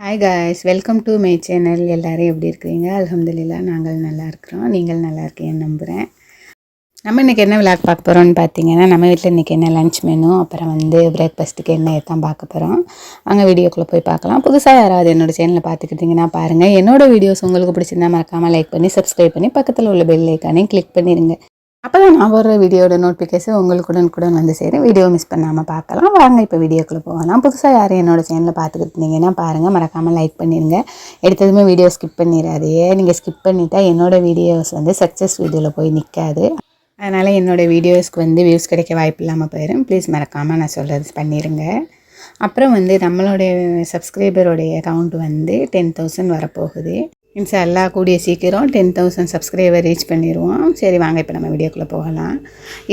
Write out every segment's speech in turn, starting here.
Hi guys welcome to my channel எல்லோரும் எப்படி இருக்கிறீங்க? அலமதுல்லா நாங்கள் நல்லா இருக்கிறோம். நீங்கள் நல்லா இருக்கீங்கன்னு நம்புகிறேன் நம்ம இன்றைக்கி என்ன விளையாட் பார்க்க போகிறோம்னு பார்த்தீங்கன்னா நம்ம வீட்டில் இன்றைக்கி என்ன லஞ்ச் மெனு அப்புறம் வந்து பிரேக்ஃபாஸ்ட்டுக்கு என்ன தான் பார்க்க போகிறோம் அங்கே வீடியோக்குள்ளே போய் பார்க்கலாம். புதுசாக யாராவது என்னோடய சேனலில் பார்த்துக்கிட்டிங்கன்னா பாருங்கள் என்னோட வீடியோஸ் உங்களுக்கு பிடிச்சிருந்தா மறக்காமல் லைக் பண்ணி சப்ஸ்கிரைப் பண்ணி பக்கத்தில் உள்ள பெல் ஐக்கானையும் கிளிக் பண்ணிடுங்க அப்போ தான் நான் ஒரு வீடியோட நோட்டிஃபிகேஷன் உங்களுக்கு உடனுக்குடன் வந்து சேரும். வீடியோ மிஸ் பண்ணாமல் பார்க்கலாம். வாங்க இப்போ வீடியோக்குள்ளே போகலாம். புதுசாக யாரும் என்னோடய சேனலில் பார்த்துக்கிட்டு இருந்தீங்கன்னா பாருங்கள் மறக்காமல் லைக் பண்ணிடுங்க எடுத்ததுமே வீடியோ ஸ்கிப் பண்ணிடாதே நீங்கள் ஸ்கிப் பண்ணிட்டால் என்னோடய வீடியோஸ் வந்து சக்ஸஸ் வீடியோவில் போய் நிற்காது அதனால் என்னோட வீடியோஸ்க்கு வந்து வியூஸ் கிடைக்க வாய்ப்பு இல்லாமல் போயிடும் ப்ளீஸ் மறக்காமல் நான் சொல்கிறது பண்ணிடுங்க அப்புறம் வந்து நம்மளுடைய சப்ஸ்கிரைபருடைய அக்கௌண்ட் வந்து டென் தௌசண்ட் வரப்போகுது. இன்ஷா எல்லா கூடிய சீக்கிரம் டென் தௌசண்ட் சப்ஸ்கிரைபர் ரீச் பண்ணிடுவோம் சரி வாங்க இப்போ நம்ம வீடியோக்குள்ளே போகலாம்.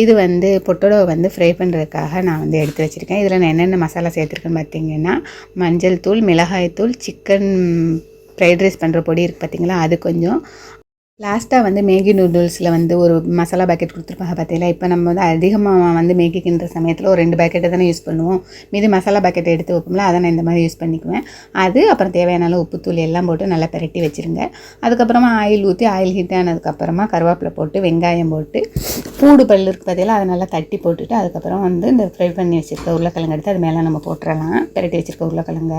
இது வந்து பொட்டடோவை வந்து ஃப்ரை பண்ணுறதுக்காக நான் வந்து எடுத்து வச்சுருக்கேன். இதில் நான் என்னென்ன மசாலா சேர்த்துருக்கேன்னு பார்த்தீங்கன்னா மஞ்சள் தூள் மிளகாய் தூள் சிக்கன் ஃப்ரைட் ரைஸ் பண்ணுற பொடி இருக்குது பார்த்தீங்களா அது கொஞ்சம் லாஸ்ட்டாக வந்து மேகி நூடுல்ஸில் வந்து ஒரு மசாலா பேக்கெட் கொடுத்துருப்பாங்க பார்த்தீங்களா இப்போ நம்ம வந்து அதிகமாக வந்து மேகி கிண்டுற சமயத்தில் ஒரு ரெண்டு பேக்கெட்டை தானே யூஸ் பண்ணுவோம். மீதி மசாலா பேக்கெட் எடுத்து வைப்போம்ல அதை நான் இந்த மாதிரி யூஸ் பண்ணிக்குவேன். அது அப்புறம் தேவையான அளவு உப்புத்தூள் எல்லாம் போட்டு நல்லா பெரட்டி வச்சுருங்க. அதுக்கப்புறமா ஆயில் ஊற்றி ஆயில் ஹீட் ஆனதுக்கப்புறமா கருவேப்பிலை போட்டு வெங்காயம் போட்டு பூடு பல் இருக்குது பார்த்தீங்களா அதை நல்லா தட்டி போட்டுட்டு அதுக்கப்புறம் வந்து இந்த ஃப்ரை பண்ணி வச்சுருக்க உருளைக்கிழங்கு எடுத்து அது மேலே நம்ம போட்டுடலாம் பெரட்டி வச்சுருக்க உருளைக்கிழங்க.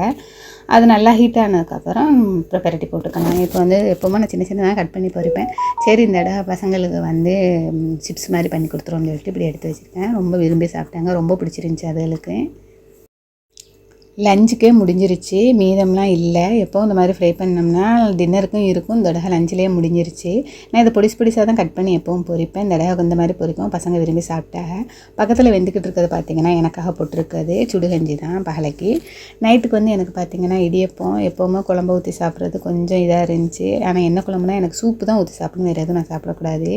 அது நல்லா ஹீட் ஆனதுக்கப்புறம் அப்புறம் பெரட்டி போட்டுக்கலாம் இப்போ வந்து எப்போவுமே நான் சின்ன சின்னதாக கட் பண்ணி பொரிப்பேன் சரி இந்த இடம் பசங்களுக்கு வந்து சிப்ஸ் மாதிரி பண்ணி கொடுத்துருவோம்னு சொல்லிட்டு இப்படி எடுத்து வச்சுருக்கேன். ரொம்ப விரும்பி சாப்பிட்டாங்க. ரொம்ப பிடிச்சிருந்துச்சி அதுகளுக்கு. லஞ்சுக்கே முடிஞ்சிருச்சு. மீதம்லாம் இல்லை. எப்போ இந்த மாதிரி ஃப்ரை பண்ணோம்னா டின்னருக்கும் இருக்கும். இந்த தடவை லஞ்சிலே முடிஞ்சிருச்சு. நான் இதை பொடிசு பொடிசாக தான் கட் பண்ணி எப்பவும் பொரிப்பேன். இந்த தடவை இந்த மாதிரி பொறிக்கும் பசங்க விரும்பி சாப்பிட்டாங்க. பக்கத்தில் வெந்துக்கிட்டு இருக்கிறது பார்த்திங்கன்னா எனக்காக போட்டிருக்கிறது சுடுகஞ்சி தான் பகலைக்கு. நைட்டுக்கு வந்து எனக்கு பார்த்திங்கன்னா இடியப்பம் எப்போவுமே குழம்பு ஊற்றி சாப்பிட்றது கொஞ்சம் இதாக இருந்துச்சு. ஆனால் என்ன குழம்புனா எனக்கு சூப்பு தான் ஊற்றி சாப்பிடணும். வேறு எதுவும் நான் சாப்பிடக்கூடாது.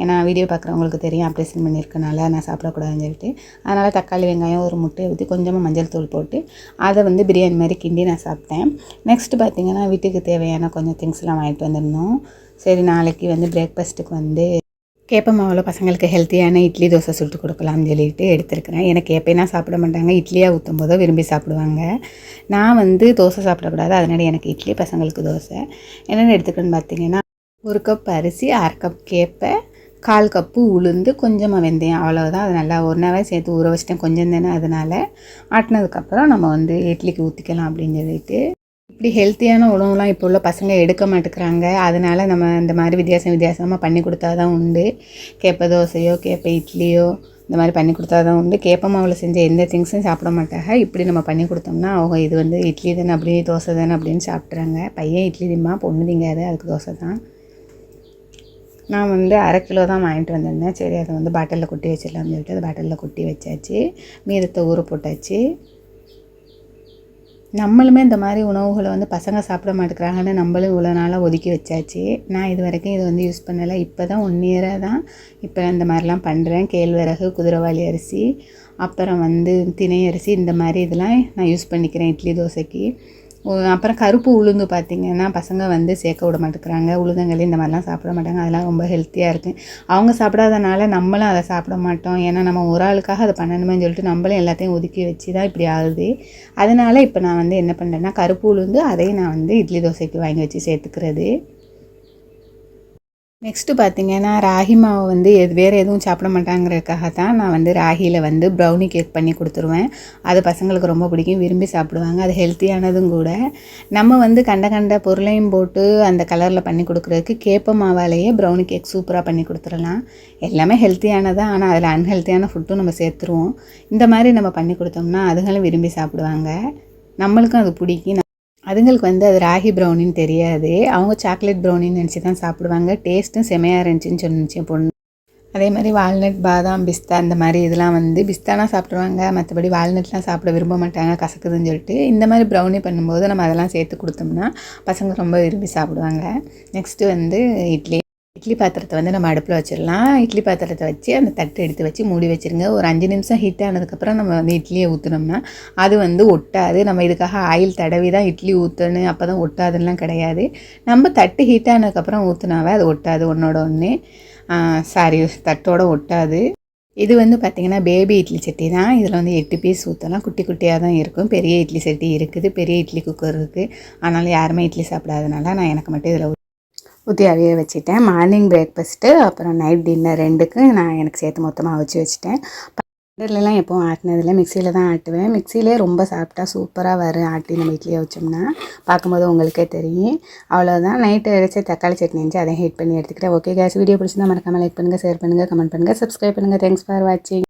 ஏன்னா வீடியோ பார்க்குறவங்களுக்கு தெரியும். ஆப்ரேஷன் பண்ணியிருக்கனால நான் சாப்பிடக்கூடாதுன்னு சொல்லிட்டு. அதனால் தக்காளி வெங்காயம் ஒரு முட்டையை ஊற்றி கொஞ்சமாக மஞ்சள் தூள் போட்டு அதை வந்து பிரியாணி மாதிரி கிண்டி நான் சாப்பிட்டேன். நெக்ஸ்ட்டு பார்த்திங்கன்னா வீட்டுக்கு தேவையான கொஞ்சம் திங்ஸ்லாம் வாங்கிட்டு வந்திருந்தோம். சரி நாளைக்கு வந்து பிரேக்ஃபாஸ்ட்டுக்கு வந்து கேப்ப மாவில் பசங்களுக்கு ஹெல்த்தியான இட்லி தோசை சுட்டு கொடுக்கலாம்னு சொல்லிட்டு எடுத்துருக்கிறேன். எனக்கு எப்போனா சாப்பிட மாட்டாங்க. இட்லியாக ஊற்றும் போதோ விரும்பி சாப்பிடுவாங்க. நான் வந்து தோசை சாப்பிடக்கூடாது. அதனால் எனக்கு இட்லி பசங்களுக்கு தோசை. என்னென்னு எடுத்துக்கணும்னு பார்த்தீங்கன்னா ஒரு கப் அரிசி அரை கப் கேப்பை கால் கப்பு உளுந்து கொஞ்சமாக வெந்தயம் அவ்வளோதான் அது நல்லா ஒரு நேரம் சேர்த்து ஊற வச்சிட்டேன் கொஞ்சம் தானே அதனால். ஆட்டினதுக்கப்புறம் நம்ம வந்து இட்லிக்கு ஊற்றிக்கலாம் அப்படின்னு சொல்லிட்டு. இப்படி ஹெல்த்தியான உணவுலாம் இப்போ உள்ள பசங்க எடுக்க மாட்டேங்கிறாங்க. அதனால் நம்ம இந்த மாதிரி வித்தியாசம் வித்தியாசமாக பண்ணி கொடுத்தா தான் உண்டு. கேப்ப தோசையோ கேப்ப இட்லியோ இந்த மாதிரி பண்ணி கொடுத்தா தான் உண்டு. கேப்ப மாவில் செஞ்ச எந்த திங்ஸும் சாப்பிட மாட்டாங்க. இப்படி நம்ம பண்ணி கொடுத்தோம்னா அவங்க இது வந்து இட்லி தானே அப்படி தோசை தானே அப்படின்னு சாப்பிட்றாங்க பையன் இட்லி திம்மா பொண்ணு திங்காது அதுக்கு தோசை தான். நான் வந்து அரை கிலோ தான் வாங்கிட்டு வந்திருந்தேன். சரி அதை வந்து பாட்டிலில் கொட்டி வச்சிடலாம்னு சொல்லிட்டு அது பாட்டிலில் கொட்டி வச்சாச்சு. மீதத்தை ஊற போட்டாச்சு. நம்மளுமே இந்த மாதிரி உணவுகளை வந்து பசங்க சாப்பிட மாட்டேங்கிறாங்கன்னு நம்மளும் இவ்வளோ நாளாக ஒதுக்கி வச்சாச்சு. நான் இது வரைக்கும் இதை வந்து யூஸ் பண்ணலை. இப்போ தான் ஒன் இயராக தான் இப்போ இந்த மாதிரிலாம் பண்ணுறேன் கேழ்வரகு குதிரைவாளி அரிசி அப்புறம் வந்து திணை அரிசி இந்த மாதிரி இதெல்லாம் நான் யூஸ் பண்ணிக்கிறேன். இட்லி தோசைக்கு. அப்புறம் கருப்பு உளுந்து பார்த்திங்கன்னா பசங்க வந்து சேர்க்க விட மாட்டேங்கிறாங்க. உளுந்தங்களி இந்த மாதிரிலாம் சாப்பிட மாட்டாங்க. அதெல்லாம் ரொம்ப ஹெல்த்தியாக இருக்குது அவங்க சாப்பிடாதனால நம்மளும் அதை சாப்பிட மாட்டோம். ஏன்னா நம்ம ஒரு ஆளுக்காக அதை பண்ணணுமே சொல்லிட்டு நம்மளும் எல்லாத்தையும் ஒதுக்கி வச்சு தான் இப்படி ஆகுது. அதனால் இப்போ நான் வந்து என்ன பண்ணுறேன்னா கருப்பு உளுந்து அதையும் நான் வந்து இட்லி தோசைக்கு வாங்கி வச்சு சேர்த்துக்கிறது. நெக்ஸ்ட்டு பார்த்தீங்கன்னா ராகி மாவை வந்து எது வேறு எதுவும் சாப்பிட மாட்டாங்கிறதுக்காக தான் நான் வந்து ராகியில் வந்து ப்ரௌனி கேக் பண்ணி கொடுத்துருவேன். அது பசங்களுக்கு ரொம்ப பிடிக்கும் விரும்பி சாப்பிடுவாங்க அது ஹெல்த்தியானதும் கூட. நம்ம வந்து கண்ட கண்ட பொருளையும் போட்டு அந்த கலரில் பண்ணி கொடுக்குறதுக்கு கேப்ப மாவாலேயே ப்ரௌனி கேக் சூப்பராக பண்ணி கொடுத்துடலாம். எல்லாமே ஹெல்த்தியானதான் ஆனால் அதில் அன்ஹெல்த்தியான ஃபுட்டும் நம்ம சேர்த்துருவோம். இந்த மாதிரி நம்ம பண்ணி கொடுத்தோம்னா அதுங்களும் விரும்பி சாப்பிடுவாங்க. நம்மளுக்கும் அது பிடிக்கும். அதுங்களுக்கு வந்து அது ராகி ப்ரௌனின்னு தெரியாது. அவங்க சாக்லேட் ப்ரௌனின்னு நினச்சி தான் சாப்பிடுவாங்க. டேஸ்ட்டும் செமையாக இருந்துச்சுன்னு சொன்னிச்சு பொண்ணு. அதே மாதிரி வால்நட் பாதாம் பிஸ்தா இந்த மாதிரி இதெல்லாம் வந்து பிஸ்தானா சாப்பிடுவாங்க. மற்றபடி வால்நட்லாம் சாப்பிட விரும்ப மாட்டாங்க கசக்குதுன்னு சொல்லிட்டு. இந்த மாதிரி ப்ரௌனி பண்ணும்போது நம்ம அதெல்லாம் சேர்த்து கொடுத்தோம்னா பசங்க ரொம்ப விரும்பி சாப்பிடுவாங்க. நெக்ஸ்ட்டு வந்து இட்லி. இட்லி பாத்திரத்தை வந்து நம்ம அடுப்பில் வச்சிடலாம் இட்லி பாத்திரத்தை வச்சு அந்த தட்டு எடுத்து வச்சு மூடி வச்சுருங்க. ஒரு அஞ்சு நிமிஷம் ஹீட் ஆனதுக்கப்புறம் நம்ம வந்து இட்லியை ஊற்றினோம்னா அது வந்து ஒட்டாது. நம்ம இதுக்காக ஆயில் தடவி தான் இட்லி ஊற்றணும் அப்போ தான் ஒட்டாதுலாம் கிடையாது. நம்ம தட்டு ஹீட் ஆனதுக்கப்புறம் ஊற்றுனாவே அது ஒட்டாது ஒன்றோட ஒன்று சாரி தட்டோட ஒட்டாது. இது வந்து பார்த்திங்கன்னா பேபி இட்லி சட்டி தான். இதில் வந்து எட்டு பீஸ் ஊற்றலாம் குட்டி குட்டியாக தான் இருக்கும். பெரிய இட்லி சட்டி இருக்குது. பெரிய இட்லி குக்கர் இருக்குது ஆனாலும் யாருமே இட்லி சாப்பிடாதனால நான் எனக்கு மட்டும் இதில் ஊற்றி அவிய வச்சுட்டேன். மார்னிங் பிரேக்ஃபாஸ்ட்டு அப்புறம் நைட் டின்னர் ரெண்டுக்கு நான் எனக்கு சேர்த்து மொத்தமாக வச்சு வச்சுட்டேன். பவுடர்லலாம் எப்போவும் ஆட்டினதில்ல. மிக்சியில் தான் ஆட்டுவேன். மிக்சியிலே ரொம்ப சாப்பிட்டா சூப்பராக வரும் ஆட்டி நம்ம இட்லியை வச்சோம்னா பார்க்கும்போது உங்களுக்கே தெரியும். அவ்வளோதான் நைட்டு அரைச்சி தக்காளி சட்னி இருந்துச்சு அதை ஹீட் பண்ணி எடுத்துக்கிட்டேன். ஓகே கேஸ் வீடியோ பிடிச்சிருந்தா மறக்காமல் லைக் பண்ணுங்கள் ஷேர் பண்ணுங்கள் கமெண்ட் பண்ணுங்கள் சப்ஸ்கிரைப் பண்ணுங்கள் தேங்க்ஸ் ஃபார் வாட்சிங்